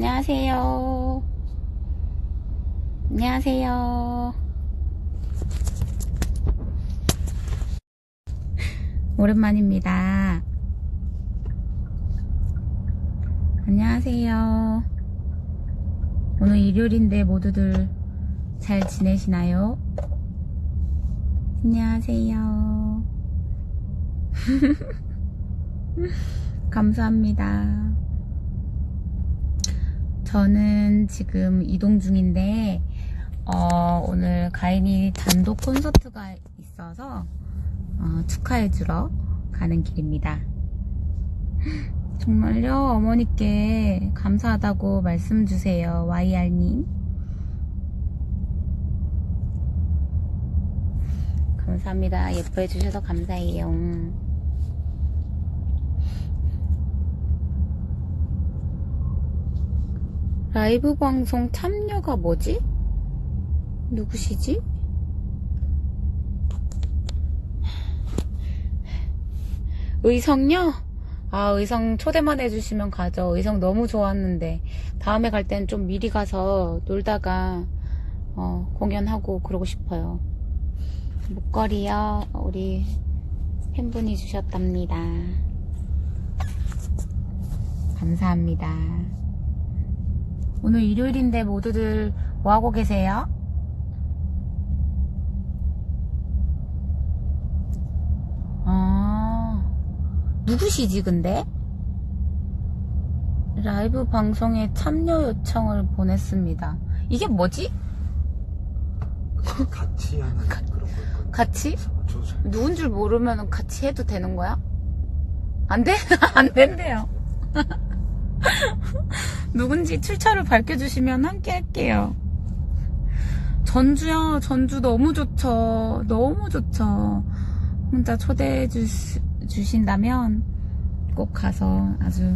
안녕하세요. 안녕하세요. 오랜만입니다. 안녕하세요. 오늘 일요일인데 모두들 잘 지내시나요? 안녕하세요. 감사합니다. 저는 지금 이동 중인데, 어, 오늘 가인이 단독 콘서트가 있어서, 어, 축하해주러 가는 길입니다. 정말요, 어머니께 감사하다고 말씀 주세요, YR님. 감사합니다. 예뻐해 주셔서 감사해요. 라이브 방송 참여가 뭐지? 누구시지? 의성요? 아, 의성 초대만 해주시면 가죠. 의성 너무 좋았는데. 다음에 갈 땐 좀 미리 가서 놀다가, 어, 공연하고 그러고 싶어요. 목걸이요. 우리 팬분이 주셨답니다. 감사합니다. 오늘 일요일인데 모두들 뭐 하고 계세요? 아, 누구시지 근데? 라이브 방송에 참여 요청을 보냈습니다. 이게 뭐지? 같이 하는 그런 걸. 같이? 누군 줄 모르면 같이 해도 되는 거야? 안 돼? 안 된대요. 누군지 출처를 밝혀주시면 함께 할게요. 전주요, 전주 너무 좋죠. 너무 좋죠. 혼자 초대해 주, 주신다면 꼭 가서 아주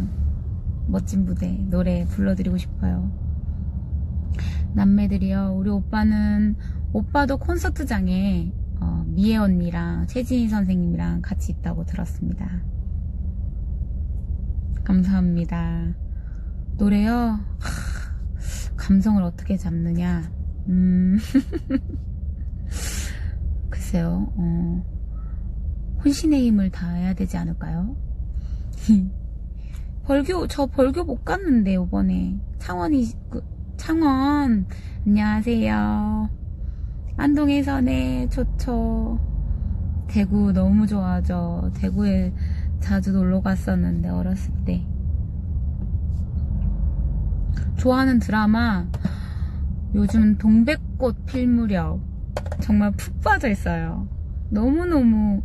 멋진 무대, 노래 불러드리고 싶어요. 남매들이요, 우리 오빠는, 오빠도 콘서트장에 어, 미애 언니랑 최진희 선생님이랑 같이 있다고 들었습니다. 감사합니다. 노래요? 하, 감성을 어떻게 잡느냐? 음. 글쎄요, 어, 혼신의 힘을 다해야 되지 않을까요? 벌교, 저 벌교 못 갔는데, 요번에. 창원이, 그, 창원. 안녕하세요. 안동에서네, 좋죠. 대구 너무 좋아하죠. 대구에 자주 놀러 갔었는데, 어렸을 때. 좋아하는 드라마, 요즘 동백꽃 필 무렵. 정말 푹 빠져 있어요. 너무너무,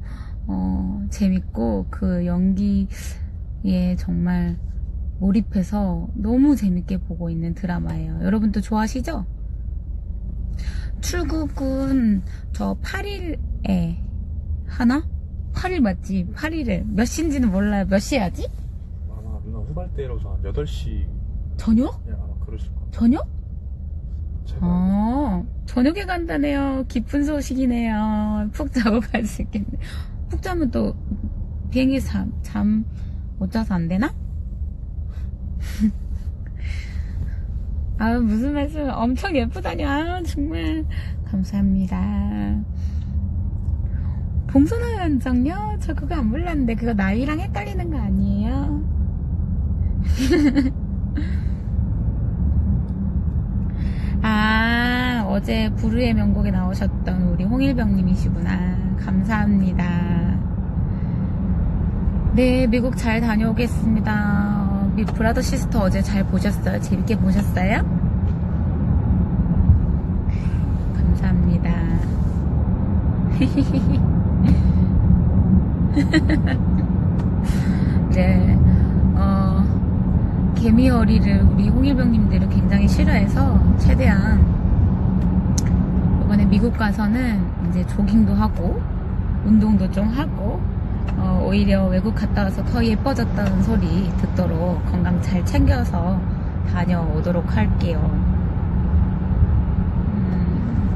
어, 재밌고, 그 연기에 정말 몰입해서 너무 재밌게 보고 있는 드라마예요. 여러분도 좋아하시죠? 출국은 저 8일에 하나? 8일 맞지? 8일에 몇 시인지는 몰라요. 몇 시에 하지? 아마 누나 후발대로서 한 8시 저녁? 그냥 아마 그러실 것 같아요. 저녁? 제가 어, 저녁에 간다네요. 기쁜 소식이네요. 푹 자고 갈 수 있겠네. 푹 자면 또 비행기 잠, 잠 못 자서 안 되나? 아 무슨 말씀 엄청 예쁘다니. 아, 정말. 감사합니다. 봉선화 연정요? 저 그거 안 몰랐는데 그거 나이랑 헷갈리는 거 아니에요? 아, 어제 부르의 명곡에 나오셨던 우리 홍일병님이시구나. 감사합니다. 네, 미국 잘 다녀오겠습니다. 어, 미 브라더 시스터 어제 잘 보셨어요? 재밌게 보셨어요? 감사합니다. 네, 어, 개미어리를 우리 홍일병님들은 굉장히 싫어해서 최대한 이번에 미국 가서는 이제 조깅도 하고 운동도 좀 하고 어, 오히려 외국 갔다 와서 더 예뻐졌다는 소리 듣도록 건강 잘 챙겨서 다녀오도록 할게요. 음,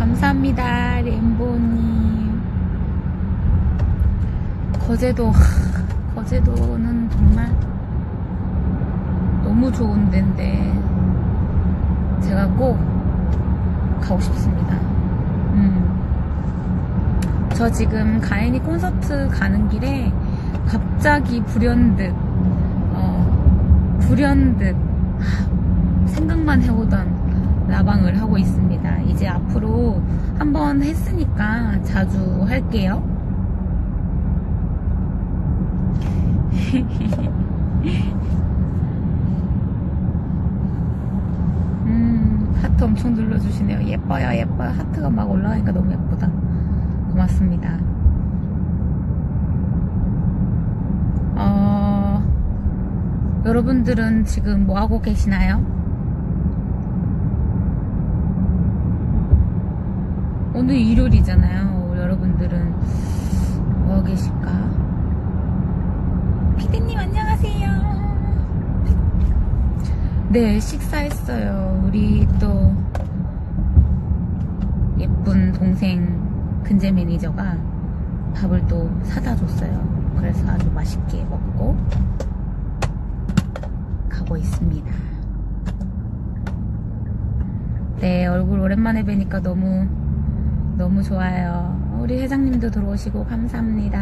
감사합니다, 램보님. 거제도, 하, 거제도는 정말 너무 좋은 데인데 제가 꼭 가고 싶습니다. 음. 저 지금 가인이 콘서트 가는 길에 갑자기 불현듯 어, 불현듯 하, 생각만 해오던 라방을 하고 있습니다. 이제 앞으로 한번 했으니까 자주 할게요. 음, 하트 엄청 눌러주시네요. 예뻐요, 예뻐요. 하트가 막 올라가니까 너무 예쁘다. 고맙습니다. 어, 여러분들은 지금 뭐 하고 계시나요? 오늘 일요일이잖아요. 여러분들은 뭐 계실까? 피디님 안녕하세요. 네, 식사했어요. 우리 또 예쁜 동생 근재 매니저가 밥을 또 사다 줬어요. 그래서 아주 맛있게 먹고 가고 있습니다. 네, 얼굴 오랜만에 뵈니까 너무 너무 좋아요. 우리 회장님도 들어오시고 감사합니다.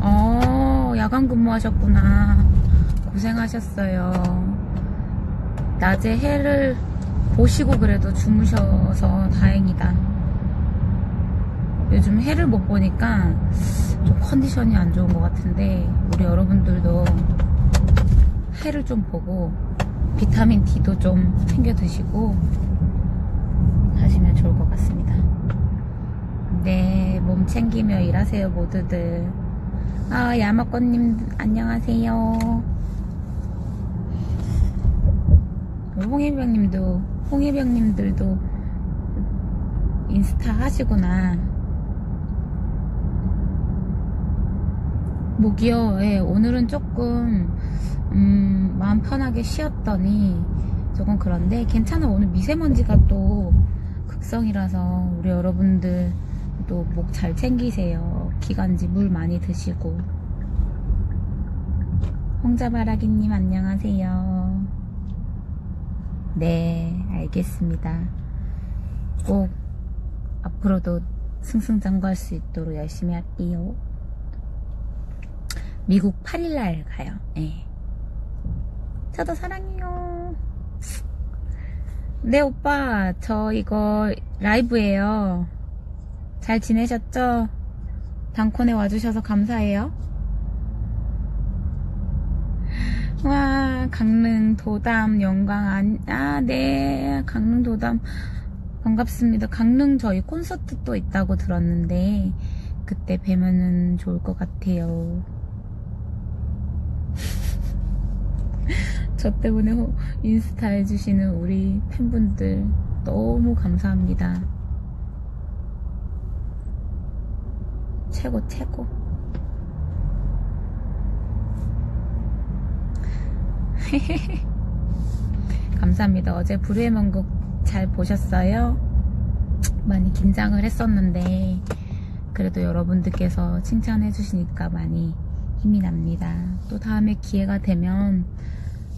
어, 야간 근무하셨구나. 고생하셨어요. 낮에 해를 보시고 그래도 주무셔서 다행이다. 요즘 해를 못 보니까 좀 컨디션이 안 좋은 것 같은데 우리 여러분들도 해를 좀 보고 비타민 D도 좀 챙겨 드시고 하시면 좋을 것 같습니다. 네, 몸 챙기며 일하세요, 모두들. 아, 야마꽃님, 안녕하세요. 홍해병님도, 홍해병님들도 인스타 하시구나. 목이요, 예, 오늘은 조금, 음, 마음 편하게 쉬었더니, 조금 그런데, 괜찮아. 오늘 미세먼지가 또 극성이라서, 우리 여러분들 또 목 잘 챙기세요. 기관지 물 많이 드시고. 홍자바라기님 안녕하세요. 네, 알겠습니다. 꼭 앞으로도 승승장구할 수 있도록 열심히 할게요. 미국 8일날 가요. 네. 저도 사랑해요. 네, 오빠. 저 이거 라이브예요. 잘 지내셨죠? 단콘에 와주셔서 감사해요. 와, 강릉, 도담, 영광, 안, 아, 네. 강릉, 도담. 반갑습니다. 강릉 저희 콘서트 또 있다고 들었는데, 그때 뵈면은 좋을 것 같아요. 저 때문에 호- 인스타 해주시는 우리 팬분들 너무 감사합니다. 최고, 최고. 감사합니다. 어제 불후의 명곡 잘 보셨어요? 많이 긴장을 했었는데, 그래도 여러분들께서 칭찬해 주시니까 많이 힘이 납니다. 또 다음에 기회가 되면,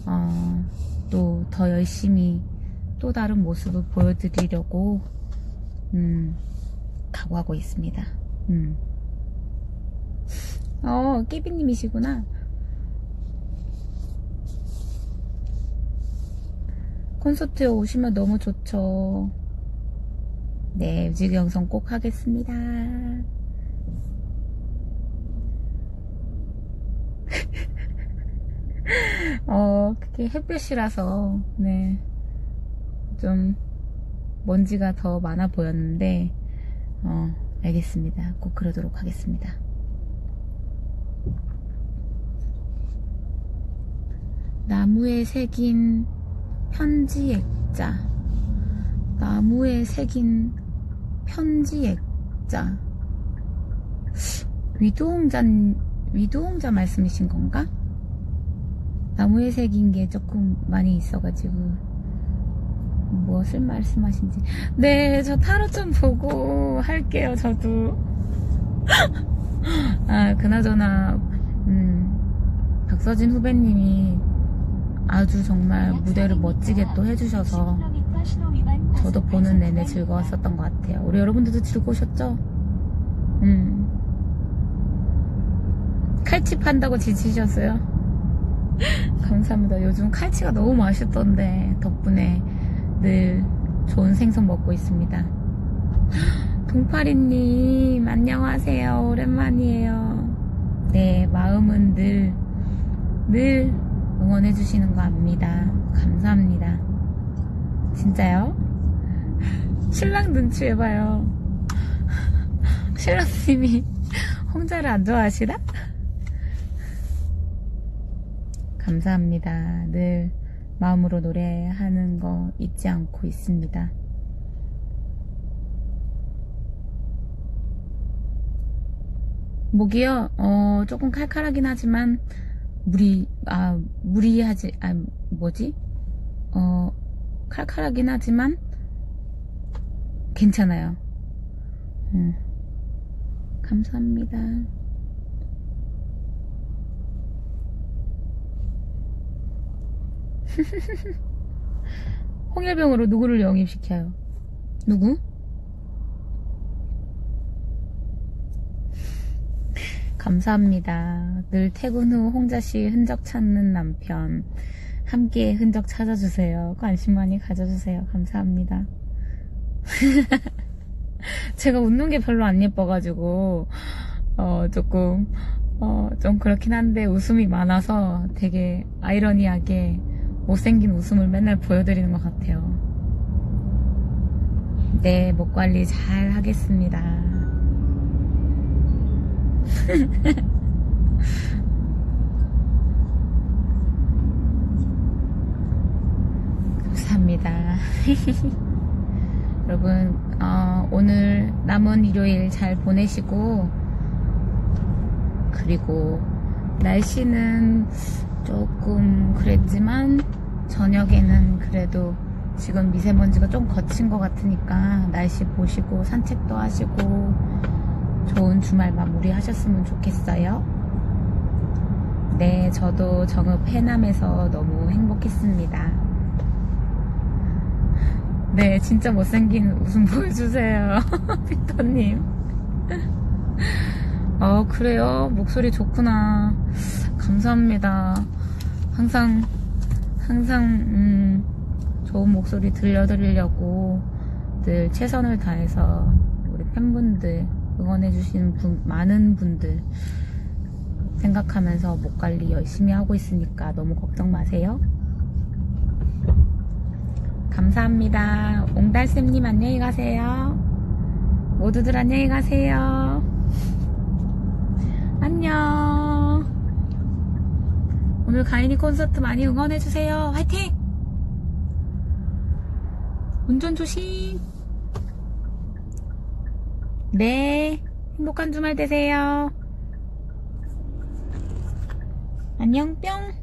어, 또 더 열심히 또 다른 모습을 보여드리려고, 음, 각오하고 있습니다. 음. 어, 끼비님이시구나. 콘서트에 오시면 너무 좋죠. 네, 뮤직 영상 꼭 하겠습니다. 어, 그게 햇볕이라서, 네. 좀, 먼지가 더 많아 보였는데, 어, 알겠습니다. 꼭 그러도록 하겠습니다. 나무에 새긴 편지 액자. 나무에 새긴 편지 액자. 위도홍자, 위도홍자 말씀이신 건가? 나무에 새긴 게 조금 많이 있어가지고, 무엇을 말씀하신지. 네, 저 타로 좀 보고 할게요, 저도. 아, 그나저나, 음, 박서진 후배님이 아주 정말 무대를 멋지게 또 해주셔서 저도 보는 내내 즐거웠었던 것 같아요. 우리 여러분들도 즐거우셨죠? 음. 칼치 판다고 지치셨어요? 감사합니다. 요즘 칼치가 너무 맛있던데 덕분에 늘 좋은 생선 먹고 있습니다. 동파리님 안녕하세요. 오랜만이에요. 네 마음은 늘 늘 응원해주시는 거 압니다. 감사합니다. 진짜요? 신랑 눈치 해봐요. 신랑님이 홍자를 안 좋아하시나? 감사합니다. 늘 마음으로 노래하는 거 잊지 않고 있습니다. 목이요, 어, 조금 칼칼하긴 하지만, 무리, 아, 무리하지, 아, 뭐지? 어, 칼칼하긴 하지만, 괜찮아요. 음. 감사합니다. 홍열병으로 누구를 영입시켜요? 누구? 감사합니다. 늘 퇴근 후 홍자씨 흔적 찾는 남편. 함께 흔적 찾아주세요. 관심 많이 가져주세요. 감사합니다. 제가 웃는 게 별로 안 예뻐가지고, 어, 조금, 어, 좀 그렇긴 한데 웃음이 많아서 되게 아이러니하게 못생긴 웃음을 맨날 보여드리는 것 같아요. 네, 목 관리 잘 하겠습니다. 감사합니다. 여러분, 어, 오늘 남은 일요일 잘 보내시고, 그리고 날씨는 조금 그랬지만, 저녁에는 그래도 지금 미세먼지가 좀 거친 것 같으니까 날씨 보시고 산책도 하시고 좋은 주말 마무리 하셨으면 좋겠어요. 네, 저도 정읍 해남에서 너무 행복했습니다. 네, 진짜 못생긴 웃음 보여주세요. 피터님. 어, 그래요? 목소리 좋구나. 감사합니다. 항상, 항상, 음, 좋은 목소리 들려드리려고 늘 최선을 다해서 우리 팬분들, 응원해주시는 분, 많은 분들 생각하면서 목 관리 열심히 하고 있으니까 너무 걱정 마세요. 감사합니다. 옹달쌤님 안녕히 가세요. 모두들 안녕히 가세요. 안녕. 오늘 가인이 콘서트 많이 응원해주세요. 화이팅! 운전 조심. 네. 행복한 주말 되세요. 안녕, 뿅.